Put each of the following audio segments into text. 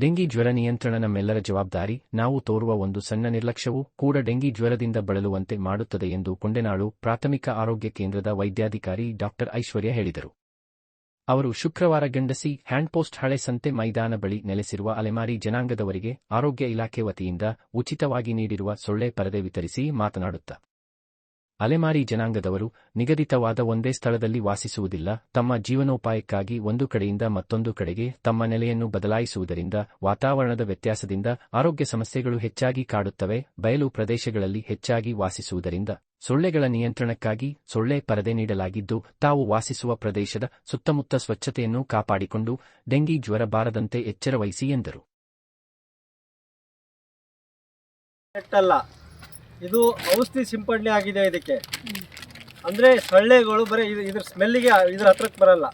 Dengue ಜ್ವರ ನಿಯಂತ್ರಣ ನಮ್ಮೆಲ್ಲರ ಜವಾಬ್ದಾರಿ, ನಾವು ತೋರುವ ಒಂದು ಸಣ್ಣ ನಿರ್ಲಕ್ಷ್ಯವೂ ಕೂಡ ಡೆಂಗಿ ಜ್ವರದಿಂದ ಬಳಲುವಂತೆ ಮಾಡುತ್ತದೆ ಎಂದು ಕೊಂಡೆನಾಳು ಪ್ರಾಥಮಿಕ ಆರೋಗ್ಯ ಕೇಂದ್ರದ ವೈದ್ಯಾಧಿಕಾರಿ ಡಾಕ್ಟರ್ ಐಶ್ವರ್ಯ ಹೇಳಿದರು. ಅವರು ಶುಕ್ರವಾರ ಗಂಡಸಿ ಹ್ಯಾಂಡ್ಪೋಸ್ಟ್ ಹಳೆ ಸಂತೆ ಮೈದಾನ ಬಳಿ ನೆಲೆಸಿರುವ ಅಲೆಮಾರಿ ಜನಾಂಗದವರಿಗೆ ಆರೋಗ್ಯ ಇಲಾಖೆ ವತಿಯಿಂದ ಉಚಿತವಾಗಿ ನೀಡಿರುವ ಸೊಳ್ಳೆ ಪರದೆ ವಿತರಿಸಿ ಮಾತನಾಡುತ್ತ. ಅಲೆಮಾರಿ ಜನಾಂಗದವರು ನಿಗದಿತವಾದ ಒಂದೇ ಸ್ಥಳದಲ್ಲಿ ವಾಸಿಸುವುದಿಲ್ಲ, ತಮ್ಮ ಜೀವನೋಪಾಯಕ್ಕಾಗಿ ಒಂದು ಕಡೆಯಿಂದ ಮತ್ತೊಂದು ಕಡೆಗೆ ತಮ್ಮ ನೆಲೆಯನ್ನು ಬದಲಾಯಿಸುವುದರಿಂದ ವಾತಾವರಣದ ವ್ಯತ್ಯಾಸದಿಂದ ಆರೋಗ್ಯ ಸಮಸ್ಯೆಗಳು ಹೆಚ್ಚಾಗಿ ಕಾಡುತ್ತವೆ, ಬಯಲು ಪ್ರದೇಶಗಳಲ್ಲಿ ಹೆಚ್ಚಾಗಿ ವಾಸಿಸುವುದರಿಂದ ಸೊಳ್ಳೆಗಳ ನಿಯಂತ್ರಣಕ್ಕಾಗಿ ಸೊಳ್ಳೆ ಪರದೆ ನೀಡಲಾಗಿದ್ದು, ತಾವು ವಾಸಿಸುವ ಪ್ರದೇಶದ ಸುತ್ತಮುತ್ತ ಸ್ವಚ್ಛತೆಯನ್ನು ಕಾಪಾಡಿಕೊಂಡು ಡೆಂಗಿ ಜ್ವರ ಬಾರದಂತೆ ಎಚ್ಚರವಹಿಸಿ ಎಂದರು. ಇದು ಔಷಧಿ ಸಿಂಪಡಣೆ ಆಗಿದೆ ಇದಕ್ಕೆ. ಅಂದ್ರೆ ಸೊಳ್ಳೆಗಳು ಬರೀ ಇದು ಇದ್ರ ಸ್ಮೆಲ್ಲಿಗೆ ಇದ್ರ ಹತ್ರಕ್ಕೆ ಬರಲ್ಲ.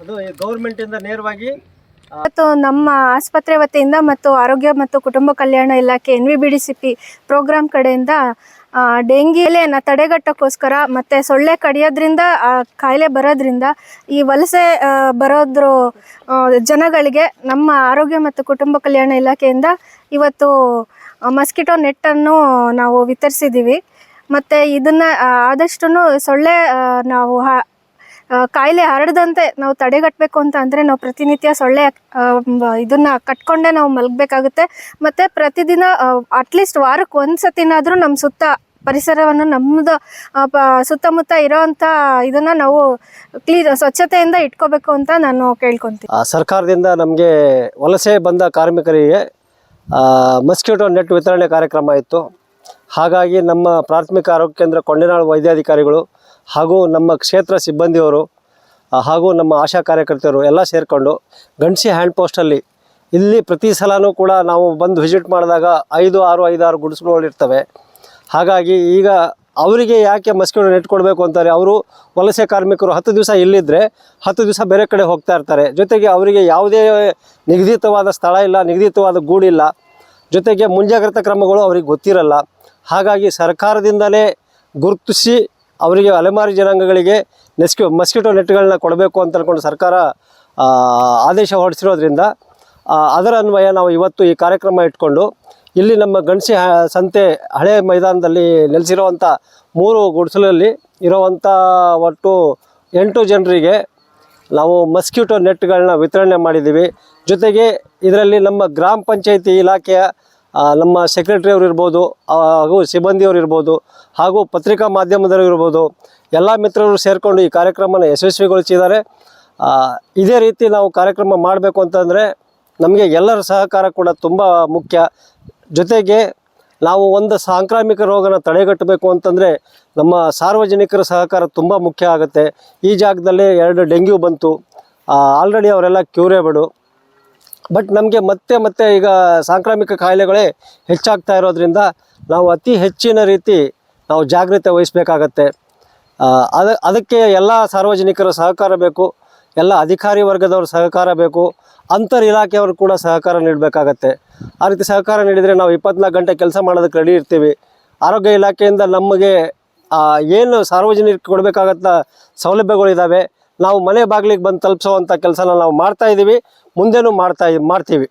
ಅದು ಗೌರ್ಮೆಂಟ್ ಇಂದ ನೇರವಾಗಿ ಇವತ್ತು ನಮ್ಮ ಆಸ್ಪತ್ರೆ ವತಿಯಿಂದ ಮತ್ತು ಆರೋಗ್ಯ ಮತ್ತು ಕುಟುಂಬ ಕಲ್ಯಾಣ ಇಲಾಖೆ N V B D C P program ಕಡೆಯಿಂದ ಆ, ತಡೆಗಟ್ಟಕ್ಕೋಸ್ಕರ ತಡೆಗಟ್ಟೋಕ್ಕೋಸ್ಕರ ಮತ್ತು ಸೊಳ್ಳೆ ಕಡಿಯೋದ್ರಿಂದ ಆ ಕಾಯಿಲೆ ಬರೋದ್ರಿಂದ ಈ ವಲಸೆ ಬರೋದ್ರೋ ಬರೋದ್ರ ಜನಗಳಿಗೆ ನಮ್ಮ ಆರೋಗ್ಯ ಮತ್ತು ಕುಟುಂಬ ಕಲ್ಯಾಣ ಇಲಾಖೆಯಿಂದ ಇವತ್ತು ಮಸ್ಕಿಟೋ ನೆಟ್ಟನ್ನು ನಾವು ವಿತರಿಸಿದ್ದೀವಿ ಮತ್ತು ಇದನ್ನು ಆದಷ್ಟು ಸೊಳ್ಳೆ ನಾವು ಕಾಯಿಲೆ ಹರಡದಂತೆ ನಾವು ತಡೆಗಟ್ಟಬೇಕು ಅಂತ ಅಂದರೆ ನಾವು ಪ್ರತಿನಿತ್ಯ ಸೊಳ್ಳೆ ಇದನ್ನು ಕಟ್ಕೊಂಡೇ ನಾವು ಮಲಗಬೇಕಾಗುತ್ತೆ. ಮತ್ತು ಪ್ರತಿದಿನ ಅಟ್ಲೀಸ್ಟ್ ವಾರಕ್ಕೆ ಒಂದು ಸತಿನಾದರೂ ನಮ್ಮ ಸುತ್ತ ಪರಿಸರವನ್ನು ನಮ್ಮದು ಪ, ಸುತ್ತಮುತ್ತ ಇರೋವಂಥ ಇದನ್ನು ನಾವು ಕ್ಲೀನ್ ಸ್ವಚ್ಛತೆಯಿಂದ ಇಟ್ಕೋಬೇಕು ಅಂತ ನಾನು ಕೇಳ್ಕೊತೀನಿ. ಸರ್ಕಾರದಿಂದ ನಮಗೆ ವಲಸೆ ಬಂದ ಕಾರ್ಮಿಕರಿಗೆ ಮಸ್ಕಿಟೋ ನೆಟ್ ವಿತರಣೆ ಕಾರ್ಯಕ್ರಮ ಇತ್ತು. ಹಾಗಾಗಿ ನಮ್ಮ ಪ್ರಾಥಮಿಕ ಆರೋಗ್ಯ ಕೇಂದ್ರ ಕೊಂಡೆನಾಳು ವೈದ್ಯಾಧಿಕಾರಿಗಳು ಹಾಗೂ ನಮ್ಮ ಕ್ಷೇತ್ರ ಸಿಬ್ಬಂದಿಯವರು ಹಾಗೂ ನಮ್ಮ ಆಶಾ ಕಾರ್ಯಕರ್ತೆಯರು ಎಲ್ಲ ಸೇರಿಕೊಂಡು ಗಂಡಸಿ ಹ್ಯಾಂಡ್ ಪೋಸ್ಟಲ್ಲಿ ಇಲ್ಲಿ ಪ್ರತಿ ಸಲವೂ ಕೂಡ ನಾವು ಬಂದು ವಿಸಿಟ್ ಮಾಡಿದಾಗ ಐದು, ಆರು, ಐದಾರು ಇರ್ತವೆ. ಹಾಗಾಗಿ ಈಗ ಅವರಿಗೆ ಯಾಕೆ ಮಸ್ಕಿಟೋ ನೆಟ್ ಕೊಡಬೇಕು ಅಂತಾರೆ? ಅವರು ವಲಸೆ ಕಾರ್ಮಿಕರು ಹತ್ತು ದಿವಸ ಇಲ್ಲಿದ್ದರೆ ಹತ್ತು ದಿವಸ ಬೇರೆ ಕಡೆ ಹೋಗ್ತಾ ಇರ್ತಾರೆ. ಜೊತೆಗೆ ಅವರಿಗೆ ಯಾವುದೇ ನಿಗದಿತವಾದ ಸ್ಥಳ ಇಲ್ಲ, ನಿಗದಿತವಾದ ಗೂಡಿಲ್ಲ ಜೊತೆಗೆ ಮುಂಜಾಗ್ರತಾ ಕ್ರಮಗಳು ಅವ್ರಿಗೆ ಗೊತ್ತಿರಲ್ಲ. ಹಾಗಾಗಿ ಸರ್ಕಾರದಿಂದಲೇ ಗುರುತಿಸಿ ಅವರಿಗೆ ಅಲೆಮಾರಿ ಜನಾಂಗಗಳಿಗೆ ನೆಸ್ಕಿ, ಮಸ್ಕಿಟೋ ನೆಟ್ಗಳನ್ನ ಕೊಡಬೇಕು ಅಂತ ಅಂದ್ಕೊಂಡು ಸರ್ಕಾರ ಆದೇಶ ಹೊರಡಿಸಿರೋದ್ರಿಂದ ಅದರ ಅನ್ವಯ ನಾವು ಇವತ್ತು ಈ ಕಾರ್ಯಕ್ರಮ ಇಟ್ಕೊಂಡು ಇಲ್ಲಿ ನಮ್ಮ ಗಣಸಿ ಸಂತೆ ಹಳೆ ಮೈದಾನದಲ್ಲಿ ನೆಲೆಸಿರುವಂಥ ಮೂರು ಗುಡಿಸಲಲ್ಲಿ ಇರುವಂಥ ಒಟ್ಟು ಎಂಟು ಜನರಿಗೆ ನಾವು ಮಸ್ಕಿಟೋ ನೆಟ್ಗಳನ್ನ ವಿತರಣೆ ಮಾಡಿದ್ದೀವಿ. ಜೊತೆಗೆ ಇದರಲ್ಲಿ ನಮ್ಮ ಗ್ರಾಮ ಪಂಚಾಯಿತಿ ಇಲಾಖೆಯ ನಮ್ಮ ಸೆಕ್ರೆಟರಿ ಅವರು ಇರ್ಬೋದು ಹಾಗೂ ಸಿಬ್ಬಂದಿಯವರು ಇರ್ಬೋದು, ಹಾಗೂ ಪತ್ರಿಕಾ ಮಾಧ್ಯಮದವರು ಇರ್ಬೋದು, ಎಲ್ಲ ಮಿತ್ರರು ಸೇರಿಕೊಂಡು ಈ ಕಾರ್ಯಕ್ರಮನ ಯಶಸ್ವಿಗೊಳಿಸಿದ್ದಾರೆ. ಇದೇ ರೀತಿ ನಾವು ಕಾರ್ಯಕ್ರಮ ಮಾಡಬೇಕು ಅಂತಂದರೆ ನಮಗೆ ಎಲ್ಲರ ಸಹಕಾರ ಕೂಡ ತುಂಬ ಮುಖ್ಯ. ಜೊತೆಗೆ ನಾವು ಒಂದು ಸಾಂಕ್ರಾಮಿಕ ರೋಗನ ತಡೆಗಟ್ಟಬೇಕು ಅಂತಂದರೆ ನಮ್ಮ ಸಾರ್ವಜನಿಕರ ಸಹಕಾರ ತುಂಬ ಮುಖ್ಯ ಆಗುತ್ತೆ. ಈ ಜಾಗದಲ್ಲಿ ಎರಡು ಡೆಂಗ್ಯೂ ಬಂತು. ಆಲ್ರೆಡಿ ಅವರೆಲ್ಲ ಕ್ಯೂರೇಬಡು ಬಟ್ ನಮಗೆ ಮತ್ತೆ ಮತ್ತೆ ಈಗ ಸಾಂಕ್ರಾಮಿಕ ಕಾಯಿಲೆಗಳೇ ಹೆಚ್ಚಾಗ್ತಾ ಇರೋದ್ರಿಂದ ನಾವು ಅತಿ ಹೆಚ್ಚಿನ ರೀತಿ ನಾವು ಜಾಗ್ರತೆ ವಹಿಸಬೇಕಾಗತ್ತೆ. ಅದ, ಅದಕ್ಕೆ ಎಲ್ಲ ಸಾರ್ವಜನಿಕರ ಸಹಕಾರ ಬೇಕು. ಎಲ್ಲ ಅಧಿಕಾರಿ ವರ್ಗದವ್ರ ಸಹಕಾರ ಬೇಕು, ಅಂತರ್ ಇಲಾಖೆಯವರು ಕೂಡ ಸಹಕಾರ ನೀಡಬೇಕಾಗತ್ತೆ. ಆ ರೀತಿ ಸಹಕಾರ ನೀಡಿದರೆ ನಾವು ಇಪ್ಪತ್ನಾಲ್ಕು ಗಂಟೆ ಕೆಲಸ ಮಾಡೋದಕ್ಕೆ ರೆಡಿ ಇರ್ತೀವಿ. ಆರೋಗ್ಯ ಇಲಾಖೆಯಿಂದ ನಮಗೆ ಏನು ಸಾರ್ವಜನಿಕರಿಗೆ ಕೊಡಬೇಕಾಗತ್ತ ಸೌಲಭ್ಯಗಳಿದ್ದಾವೆ ನಾವು ಮನೆ ಬಾಗಿಲಿಗೆ ಬಂದು ತಲುಪಿಸೋವಂಥ ಕೆಲಸನ ನಾವು ಮಾಡ್ತಾ ಇದ್ದೀವಿ ಮುಂದೆನೂ ಮಾಡ್ತಾ, ಮಾಡ್ತೀವಿ.